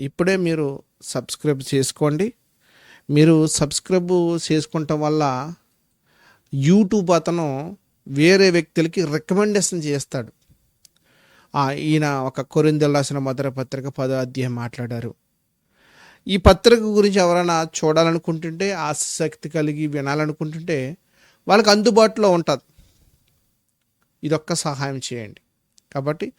ఇప్పుడే మీరు సబ్స్క్రైబ్ చేసుకోండి. మీరు సబ్స్క్రైబ్ చేసుకుంటాం వల్ల యూట్యూబ్ అతను వేరే వ్యక్తులకి రికమెండేషన్ చేస్తాడు. ఈయన ఒక కొరిందెలు రాసిన మొదటి పత్రిక పదో అధ్యాయం మాట్లాడారు. ఈ పత్రిక గురించి ఎవరైనా చూడాలనుకుంటుంటే ఆసక్తి కలిగి వినాలనుకుంటుంటే వాళ్ళకి అందుబాటులో ఉంటుంది. ఇదొక్క సహాయం చేయండి. కాబట్టి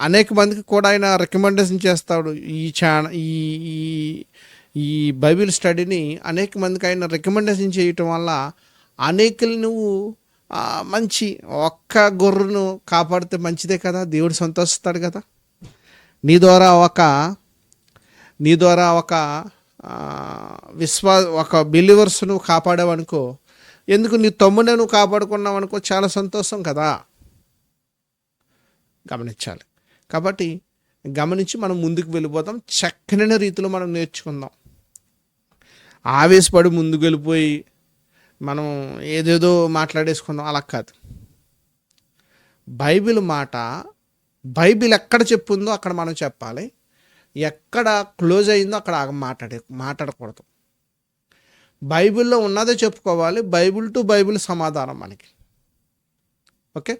అనేక మందికి కూడా ఆయన రికమెండేషన్ చేస్తాడు. ఈ ఛానల్ ఈ ఈ- ఈ బైబిల్ స్టడీని అనేక మందికి ఆయన రికమెండేషన్ చేయటం వల్ల అనేకులు నువ్వు మంచి ఒక్క గొర్రెను కాపాడితే మంచిదే కదా? దేవుడు సంతోషిస్తాడు కదా? నీ ద్వారా ఒక నీ ద్వారా ఒక విశ్వా ఒక బిలీవర్స్ను కాపాడావనుకో ఎందుకు నీ తమ్ముడే నువ్వు కాపాడుకున్నావు అనుకో చాలా సంతోషం కదా? గమనించాలి. కాబట్టి గమనించి మనం ముందుకు వెళ్ళిపోతాం. చక్కనైన రీతిలో మనం నేర్చుకుందాం. ఆవేశపడి ముందుకు వెళ్ళిపోయి మనం ఏదేదో మాట్లాడేసుకుందాం. అలా కాదు. బైబిల్ మాట బైబిల్ ఎక్కడ చెప్పుందో అక్కడ మనం చెప్పాలి. ఎక్కడ క్లోజ్ అయిందో అక్కడ మాట్లాడే మాట్లాడకూడదు. బైబిల్లో ఉన్నదే చెప్పుకోవాలి. బైబిల్ టు బైబిల్ సమాధానం మనకి. ఓకే?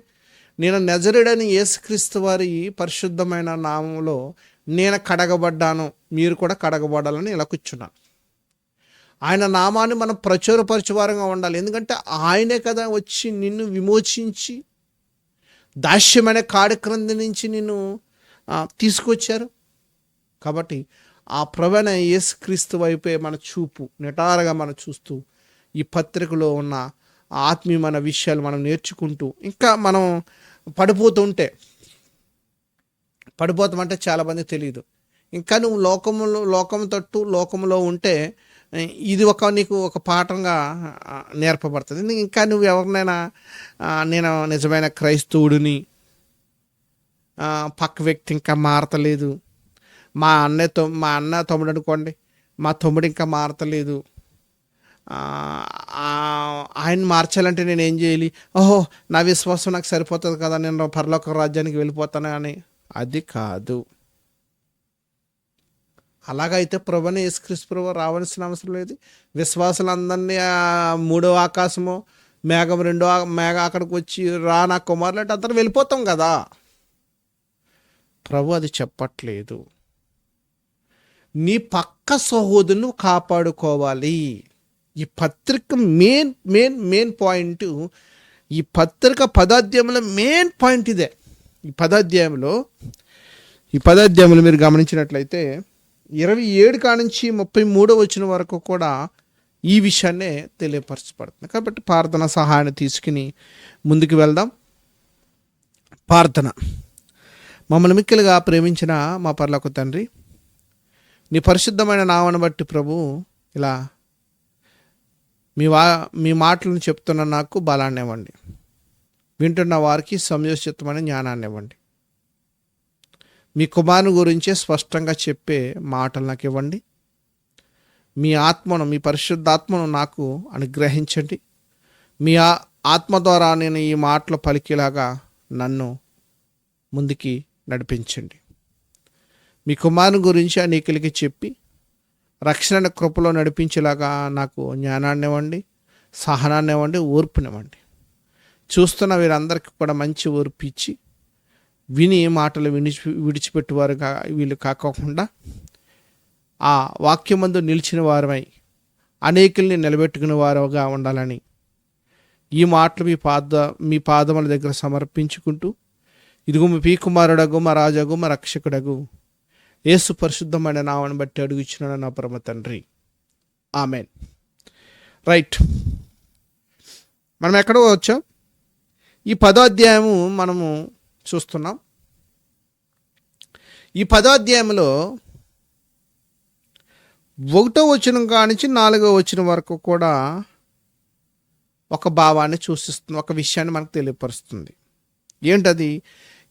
నేను నజరుడని యేసుక్రీస్తు వారి పరిశుద్ధమైన నామంలో నేను కడగబడ్డాను. మీరు కూడా కడగబడాలని ఇలా కూర్చున్నాను ఆయన నామాన్ని మనం ప్రచురపరచువారంగా ఉండాలి. ఎందుకంటే ఆయనే కదా వచ్చి నిన్ను విమోచించి దాస్యమైన కాడక్రంది నుంచి నిన్ను తీసుకొచ్చారు. కాబట్టి ఆ ప్రవణ యేసుక్రీస్తు వైపే మన చూపు నిటారుగా మనం చూస్తూ ఈ పత్రికలో ఉన్న ఆత్మీయమైన విషయాలు మనం నేర్చుకుంటూ ఇంకా మనం పడిపోతుంటే పడిపోతామంటే చాలామంది తెలియదు ఇంకా నువ్వు లోకములో లోకం తట్టు లోకంలో ఉంటే ఇది ఒక నీకు ఒక పాఠంగా నేర్పబడుతుంది. ఇంకా నువ్వు ఎవరినైనా నేను నిజమైన క్రైస్తవుడిని పక్క వ్యక్తి ఇంకా మారతలేదు. మా అన్నయ్యతో మా అన్న తమ్ముడు అనుకోండి మా తమ్ముడు ఇంకా మారతలేదు. ఆయన మార్చాలంటే నేను ఏం చేయాలి? ఓహో నా విశ్వాసం నాకు సరిపోతుంది కదా నేను పరలోక రాజ్యానికి వెళ్ళిపోతాను అని. అది కాదు. అలాగైతే ప్రభుని యేసుక్రీస్తు ప్రభు రావాల్సిన అవసరం లేదు. విశ్వాసులందరినీ మూడో ఆకాశము మేఘం రెండో మేఘ అక్కడికి వచ్చి రా నా కుమారులు అంటే అందరం వెళ్ళిపోతాం కదా. ప్రభు అది చెప్పట్లేదు. నీ పక్క సహోదరును కాపాడుకోవాలి. ఈ పత్రిక మెయిన్ మెయిన్ మెయిన్ పాయింట్ ఈ పత్రిక పదాధ్యాయంలో మెయిన్ పాయింట్ ఇదే. ఈ పదాధ్యాయంలో ఈ పదాధ్యాయంలో మీరు గమనించినట్లయితే ఇరవై ఏడు కానుంచి ముప్పై మూడో వచ్చిన వరకు కూడా ఈ విషయాన్నే తెలియపరచబడుతుంది. కాబట్టి ప్రార్థన సహాయాన్ని తీసుకుని ముందుకు వెళ్దాం. ప్రార్థన. మమ్మల్ని మిక్కిలుగా ప్రేమించిన మా పర్లకు తండ్రి నీ పరిశుద్ధమైన నామను బట్టి ప్రభు ఇలా మీ వా మీ మాటలను చెప్తున్న నాకు బలాన్ని ఇవ్వండి. వింటున్న వారికి సంయోచితమైన జ్ఞానాన్ని ఇవ్వండి. మీ కుమారుని గురించే స్పష్టంగా చెప్పే మాటలు నాకు ఇవ్వండి. మీ ఆత్మను మీ పరిశుద్ధాత్మను నాకు అనుగ్రహించండి. మీ ఆ- ఆత్మ ద్వారా నేను ఈ మాటలు పలికేలాగా నన్ను ముందుకి నడిపించండి. మీ కుమారుని గురించి అనేకులకి చెప్పి రక్షణ కృపలో నడిపించేలాగా నాకు జ్ఞానాన్ని ఇవ్వండి సహనాన్ని ఇవ్వండి ఓర్పునివ్వండి చూస్తున్న వీరందరికీ కూడా మంచి ఓర్పు ఇచ్చి విని మాటలు విడిచి విడిచిపెట్టేవారుగా వీళ్ళు కాకోకుండా ఆ వాక్యమందు నిలిచిన వారమై అనేకుల్ని నిలబెట్టుకునే వారుగా ఉండాలని ఈ మాటలు మీ పాద మీ పాదముల దగ్గర సమర్పించుకుంటూ ఇదిగో మీ పీ కుమారుడగు మా రాజగు మా రక్షకుడగు యేసు పరిశుద్ధమైన నామను బట్టి అడుగుచ్చిన నా పరమ తండ్రి. ఆమెన్. రైట్. మనం ఎక్కడ వచ్చాం. ఈ పదో అధ్యాయము మనము చూస్తున్నాం. ఈ పదో అధ్యాయంలో ఒకటో వచ్చిన కానించి నాలుగో వచ్చిన వరకు కూడా ఒక భావాన్ని సూచిస్తుంది ఒక విషయాన్ని మనకు తెలియపరుస్తుంది. ఏంటది?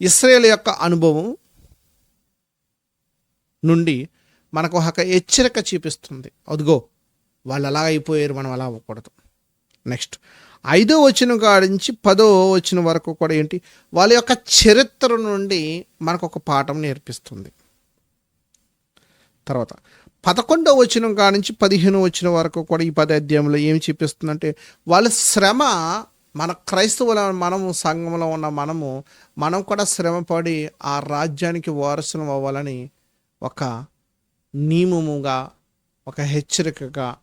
ఇస్రాయేల్ యొక్క అనుభవం నుండి మనకు ఒక హెచ్చరిక చూపిస్తుంది. అదిగో వాళ్ళు అలా అయిపోయారు మనం అలా అవ్వకూడదు. నెక్స్ట్ ఐదో వచ్చిన కాడి నుంచి పదో వచ్చిన వరకు కూడా ఏంటి? వాళ్ళ యొక్క చరిత్ర నుండి మనకు ఒక పాఠం నేర్పిస్తుంది. తర్వాత పదకొండో వచ్చిన నుంచి పదిహేను వచ్చిన వరకు కూడా ఈ పద అధ్యాయంలో ఏమి చూపిస్తుందంటే వాళ్ళ శ్రమ మన క్రైస్తవుల మనము సంఘంలో ఉన్న మనము మనం కూడా శ్రమపడి ఆ రాజ్యానికి వారసులం అవ్వాలని ఒక నియమముగా ఒక హెచ్చరికగా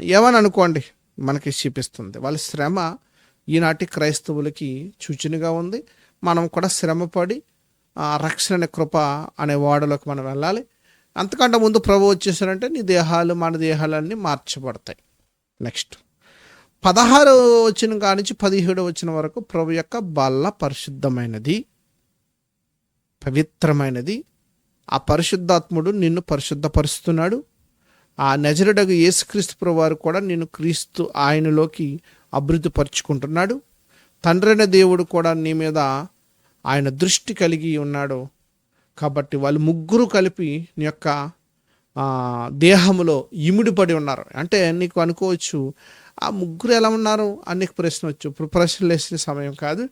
ఏమని అనుకోండి మనకి చూపిస్తుంది. వాళ్ళ శ్రమ ఈనాటి క్రైస్తవులకి సూచనగా ఉంది. మనం కూడా శ్రమపడి రక్షణ కృప అనే వాడలోకి మనం వెళ్ళాలి. అంతకంటే ముందు ప్రభు వచ్చేసారంటే నీ దేహాలు మన దేహాలన్నీ మార్చబడతాయి. నెక్స్ట్. పదహారు వచ్చిన కానించి పదిహేడు వచ్చిన వరకు ప్రభు యొక్క బల్ల పరిశుద్ధమైనది పవిత్రమైనది ఆ పరిశుద్ధాత్ముడు నిన్ను పరిశుద్ధపరుస్తున్నాడు. ఆ నజరుడగు యేసుక్రీస్తు ప్రభు వారు కూడా నిన్ను క్రీస్తు ఆయనలోకి అభివృద్ధి పరుచుకుంటున్నాడు తండ్రైన దేవుడు కూడా నీ మీద ఆయన దృష్టి కలిగి ఉన్నాడు. కాబట్టి వాళ్ళు ముగ్గురు కలిపి నీ యొక్క దేహంలో దేహములో ఇమిడిపడి ఉన్నారు. అంటే నీకు అనుకోవచ్చు ఆ ముగ్గురు ఎలా ఉన్నారు? అని నీకు ప్రశ్న వచ్చు. ఇప్పుడు ప్రశ్నలు వేసిన సమయం కాదు.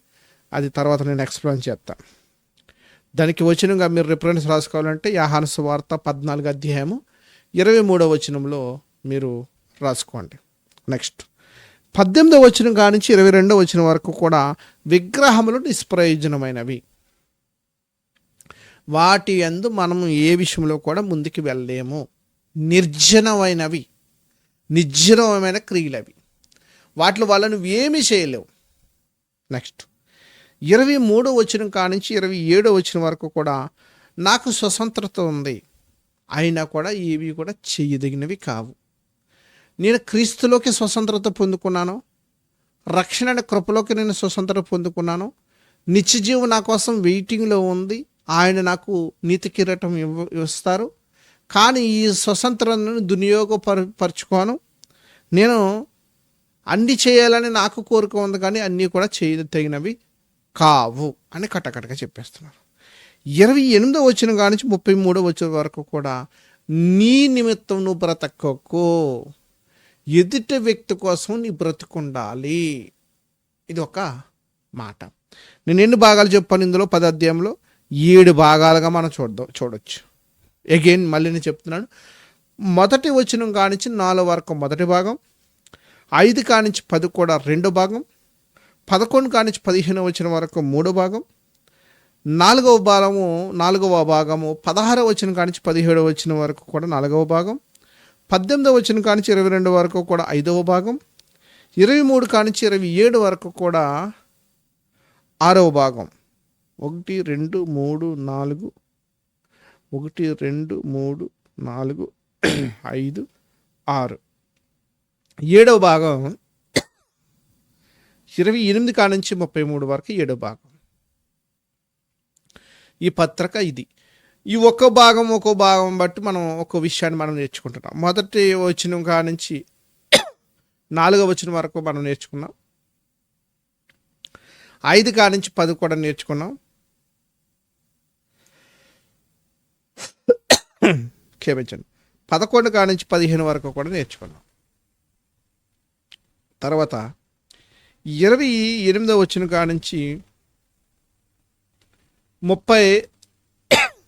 అది తర్వాత నేను ఎక్స్ప్లెయిన్ చేస్తాను దానికి వచనంగా మీరు రిఫరెన్స్ రాసుకోవాలంటే యాహానసు వార్త పద్నాలుగు అధ్యాయము ఇరవై మూడవ వచనంలో మీరు రాసుకోండి. నెక్స్ట్ పద్దెనిమిదవ వచనం కానించి ఇరవై రెండవ వచనం వరకు కూడా విగ్రహములు నిష్ప్రయోజనమైనవి. వాటి యందు మనం ఏ విషయంలో కూడా ముందుకు వెళ్ళలేము. నిర్జనమైనవి. నిర్జనమైన క్రియలు అవి వాటిలో వాళ్ళను ఏమీ చేయలేవు. నెక్స్ట్ ఇరవై మూడో వచనం కానించి ఇరవై ఏడో వచనం వరకు కూడా నాకు స్వతంత్రత ఉంది. అయినా కూడా ఏవి కూడా చేయదగినవి కావు. నేను క్రీస్తులోకి స్వతంత్రత పొందుకున్నాను. రక్షణ కృపలోకి నేను స్వతంత్రత పొందుకున్నాను. నిత్యజీవం నా కోసం వెయిటింగ్లో ఉంది. ఆయన నాకు నీతి కిరటం ఇవ్వ ఇస్తారు. కానీ ఈ స్వతంత్రతను దునియోగపరచుకోను నేను అన్ని చేయాలని నాకు కోరిక ఉంది కానీ అన్నీ కూడా చేయ తగినవి కావు అని కటకటగా చెప్పేస్తున్నారు. ఇరవై ఎనిమిదో వచ్చిన కానించి ముప్పై మూడో వచ్చిన వరకు కూడా నీ నిమిత్తం నువ్వు బ్రతకకు. ఎదుట వ్యక్తి కోసం నీ బ్రతుకుండాలి. ఇది ఒక మాట. నేను ఎన్ని భాగాలు చెప్పాను ఇందులో? పద అధ్యాయంలో ఏడు భాగాలుగా మనం చూద్దాం చూడొచ్చు. అగైన్ మళ్ళీ నేను చెప్తున్నాను. మొదటి వచనం కానించి నాలుగు వరకు మొదటి భాగం ఐదు కానించి పది కూడా రెండో భాగం పదకొండు కానించి పదిహేను వచ్చిన వరకు మూడో భాగం నాలుగవ భాగము నాలుగవ భాగము పదహారవ వచ్చిన కానించి పదిహేడవ వచ్చిన వరకు కూడా నాలుగవ భాగం పద్దెనిమిదవ వచ్చిన కానించి ఇరవై రెండు వరకు కూడా ఐదవ భాగం ఇరవై మూడు కానించి ఇరవై ఏడు వరకు కూడా ఆరవ భాగం. ఒకటి రెండు మూడు నాలుగు. ఒకటి రెండు మూడు నాలుగు ఐదు ఆరు. ఏడవ భాగం ఇరవై ఎనిమిది కానుంచి ముప్పై మూడు వరకు ఏడో భాగం. ఈ పత్రిక ఇది. ఈ ఒక్కో భాగం ఒక్కో భాగం బట్టి మనం ఒక్కో విషయాన్ని మనం నేర్చుకుంటున్నాం. మొదటి వచ్చిన కానుంచి నాలుగో వచ్చిన వరకు మనం నేర్చుకున్నాం. ఐదు కానుంచి పది కూడా నేర్చుకున్నాం. క్షమించండి. పదకొండు కానుంచి పదిహేను వరకు కూడా నేర్చుకున్నాం. తర్వాత ఇరవై ఎనిమిదో వచ్చిన కానుంచి ముప్పై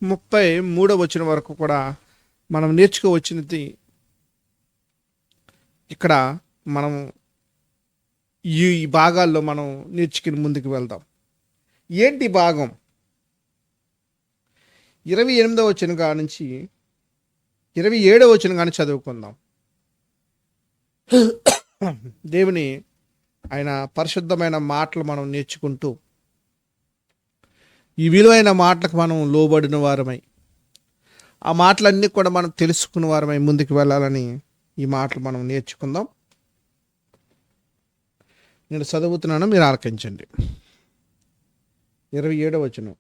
ముప్పై మూడో వచ్చిన వరకు కూడా మనం నేర్చుకోవచ్చినది ఇక్కడ మనం ఈ ఈ భాగాల్లో మనం నేర్చుకుని ముందుకు వెళ్దాం. ఏంటి భాగం? ఇరవై ఎనిమిదో వచ్చిన కాడ నుంచి ఇరవై ఏడో వచ్చిన కానీ చదువుకుందాం. దేవుని ఆయన పరిశుద్ధమైన మాటలు మనం నేర్చుకుంటూ ఈ విలువైన మాటలకు మనం లోబడిన వారమై ఆ మాటలన్నీ కూడా మనం తెలుసుకున్న వారమై ముందుకు వెళ్ళాలని ఈ మాటలు మనం నేర్చుకుందాం. నేను చదువుతున్నాను మీరు ఆలకించండి. ఇరవై ఏడవ వచనం.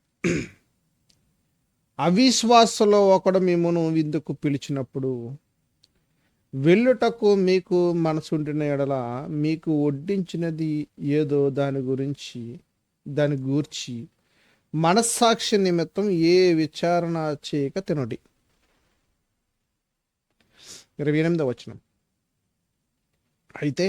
అవిశ్వాసలో ఒకడు మిమ్మను విందుకు పిలిచినప్పుడు వెళ్ళుటకు మీకు మనసుండిన ఎడల మీకు వడ్డించినది ఏదో దాని గురించి దాని గూర్చి మనస్సాక్షి నిమిత్తం ఏ విచారణ చేయక తినడి. ఇరవై ఎనిమిదవ వచనం. అయితే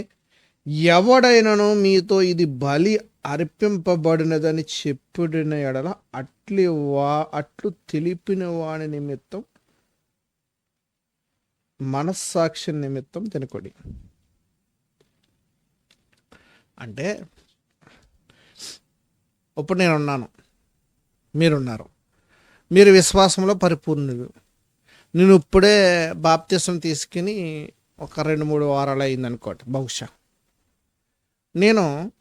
ఎవడైనను మీతో ఇది బలి అర్పింపబడినదని చెప్పుడిన ఎడల అట్లు వా అట్లు తెలిపిన వాని నిమిత్తం మనస్సాక్షి నిమిత్తం తినకొడి. అంటే ఇప్పుడు నేను ఉన్నాను. మీరున్నారు. మీరు విశ్వాసంలో పరిపూర్ణులు. నేను ఇప్పుడే బాప్తిసం తీసుకుని ఒక రెండు మూడు వారాలు అయింది అనుకోండి బహుశా. నేను